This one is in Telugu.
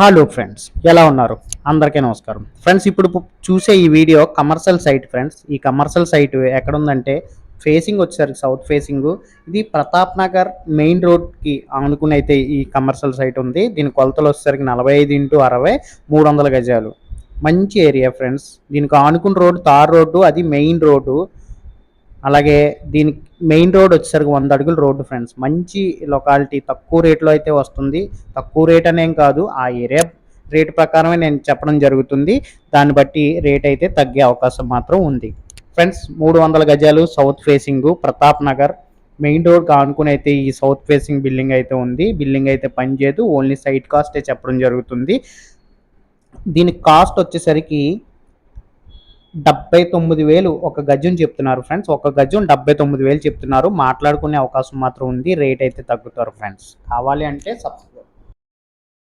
హలో ఫ్రెండ్స్ ఎలా ఉన్నారు? అందరికీ నమస్కారం. ఫ్రెండ్స్ ఇప్పుడు చూసే ఈ వీడియో కమర్షియల్ సైట్ ఫ్రెండ్స్. ఈ కమర్షియల్ సైట్ ఎక్కడ ఉందంటే ఫేసింగ్ వచ్చేసరికి సౌత్ ఫేసింగ్ ఇది ప్రతాప్ నగర్ మెయిన్ రోడ్కి ఆనుకుని అయితే ఈ కమర్షియల్ సైట్ ఉంది. దీని కొలతలు వచ్చేసరికి నలభై ఐదు ఇంటూ అరవై మూడు వందల గజాలు. మంచి ఏరియా ఫ్రెండ్స్. దీనికి ఆనుకున్న రోడ్డు తార్ రోడ్డు అది మెయిన్ రోడ్డు. అలాగే దీనికి మెయిన్ రోడ్ వచ్చేసరికి వంద అడుగులు రోడ్డు ఫ్రెండ్స్. మంచి లొకాలిటీ తక్కువ రేట్లో అయితే వస్తుంది. తక్కువ రేట్ అనేం కాదు ఆ ఏరియా రేట్ ప్రకారమే నేను చెప్పడం జరుగుతుంది. దాన్ని బట్టి రేట్ అయితే తగ్గే అవకాశం మాత్రం ఉంది. ఫ్రెండ్స్ మూడు వందల గజాలు south facing Pratap Nagar. Main road కానుకుని అయితే ఈ సౌత్ ఫేసింగ్ బిల్డింగ్ అయితే ఉంది. బిల్డింగ్ అయితే పనిచేయదు ఓన్లీ సైట్ కాస్టే చెప్పడం జరుగుతుంది. దీని కాస్ట్ వచ్చేసరికి డెబ్బై తొమ్మిది వేలు ఒక గజం చెప్తున్నారు ఫ్రెండ్స్. ఒక గజం డెబ్బై తొమ్మిది వేలు చెప్తున్నారు. మాట్లాడుకునే అవకాశం మాత్రం ఉంది. రేట్ అయితే తగ్గుతారు ఫ్రెండ్స్. కావాలి అంటే సబ్స్క్రైబ్